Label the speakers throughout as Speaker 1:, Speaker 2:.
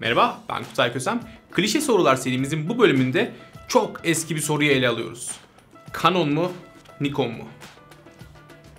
Speaker 1: Merhaba, ben Kutay Kösem. Klişe sorular serimizin bu bölümünde çok eski bir soruyu ele alıyoruz. Canon mu, Nikon mu?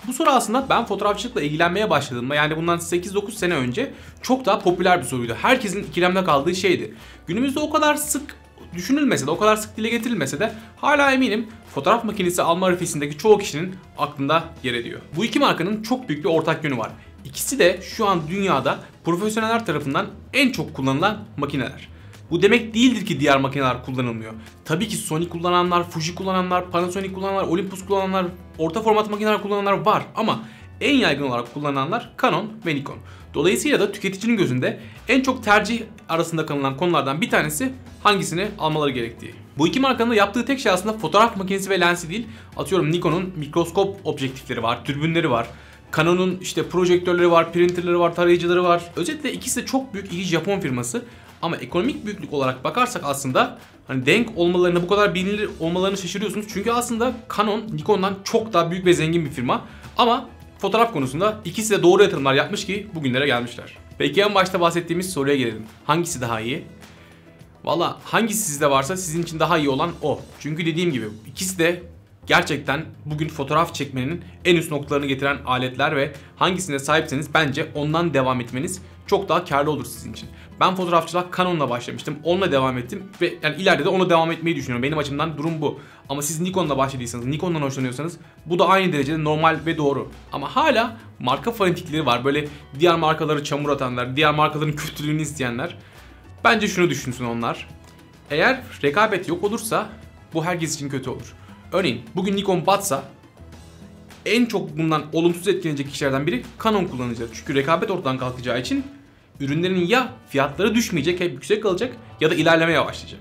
Speaker 1: Bu soru aslında ben fotoğrafçılıkla ilgilenmeye başladığımda yani bundan 8-9 sene önce çok daha popüler bir soruydu. Herkesin ikilemde kaldığı şeydi. Günümüzde o kadar sık düşünülmese de o kadar sık dile getirilmese de hala eminim fotoğraf makinesi alma arifesindeki çoğu kişinin aklında yer ediyor. Bu iki markanın çok büyük bir ortak yönü var. İkisi de şu an dünyada profesyoneller tarafından en çok kullanılan makineler. Bu demek değildir ki diğer makineler kullanılmıyor. Tabii ki Sony kullananlar, Fuji kullananlar, Panasonic kullananlar, Olympus kullananlar, orta format makineler kullananlar var ama en yaygın olarak kullanılanlar Canon ve Nikon. Dolayısıyla da tüketicinin gözünde en çok tercih arasında kalınan konulardan bir tanesi hangisini almaları gerektiği. Bu iki markanın da yaptığı tek şey aslında fotoğraf makinesi ve lensi değil. Atıyorum Nikon'un mikroskop objektifleri var, türbünleri var. Canon'un işte projektörleri var, printerleri var, tarayıcıları var. Özetle ikisi de çok büyük iki Japon firması. Ama ekonomik büyüklük olarak bakarsak aslında hani denk olmalarına bu kadar bilinir olmalarını şaşırıyorsunuz. Çünkü aslında Canon Nikon'dan çok daha büyük ve zengin bir firma. Ama fotoğraf konusunda ikisi de doğru yatırımlar yapmış ki bugünlere gelmişler. Peki en başta bahsettiğimiz soruya gelelim. Hangisi daha iyi? Valla hangisi sizde varsa sizin için daha iyi olan o. Çünkü dediğim gibi ikisi de gerçekten bugün fotoğraf çekmenin en üst noktalarını getiren aletler ve hangisine sahipseniz bence ondan devam etmeniz çok daha karlı olur sizin için. Ben fotoğrafçılığa Canon'la başlamıştım. Onunla devam ettim ve yani ileride de ona devam etmeyi düşünüyorum. Benim açımdan durum bu. Ama siz Nikon'la başladıysanız, Nikon'dan hoşlanıyorsanız bu da aynı derecede normal ve doğru. Ama hala marka fanatikleri var. Böyle diğer markaları çamur atanlar, diğer markaların kötülüğünü isteyenler. Bence şunu düşünsün onlar. Eğer rekabet yok olursa bu herkes için kötü olur. Örneğin bugün Nikon batsa en çok bundan olumsuz etkilenecek kişilerden biri Canon kullanıcıları. Çünkü rekabet ortadan kalkacağı için ürünlerin ya fiyatları düşmeyecek, hep yüksek kalacak ya da ilerlemeye başlayacak.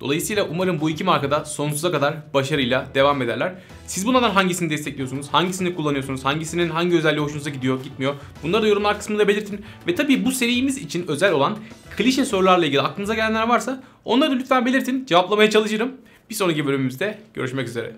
Speaker 1: Dolayısıyla umarım bu iki markada sonsuza kadar başarıyla devam ederler. Siz bunlardan hangisini destekliyorsunuz? Hangisini kullanıyorsunuz? Hangisinin hangi özelliği hoşunuza gidiyor, gitmiyor? Bunları da yorumlar kısmında belirtin. Ve tabii bu serimiz için özel olan klişe sorularla ilgili aklınıza gelenler varsa onları da lütfen belirtin. Cevaplamaya çalışırım. Bir sonraki bölümümüzde görüşmek üzere.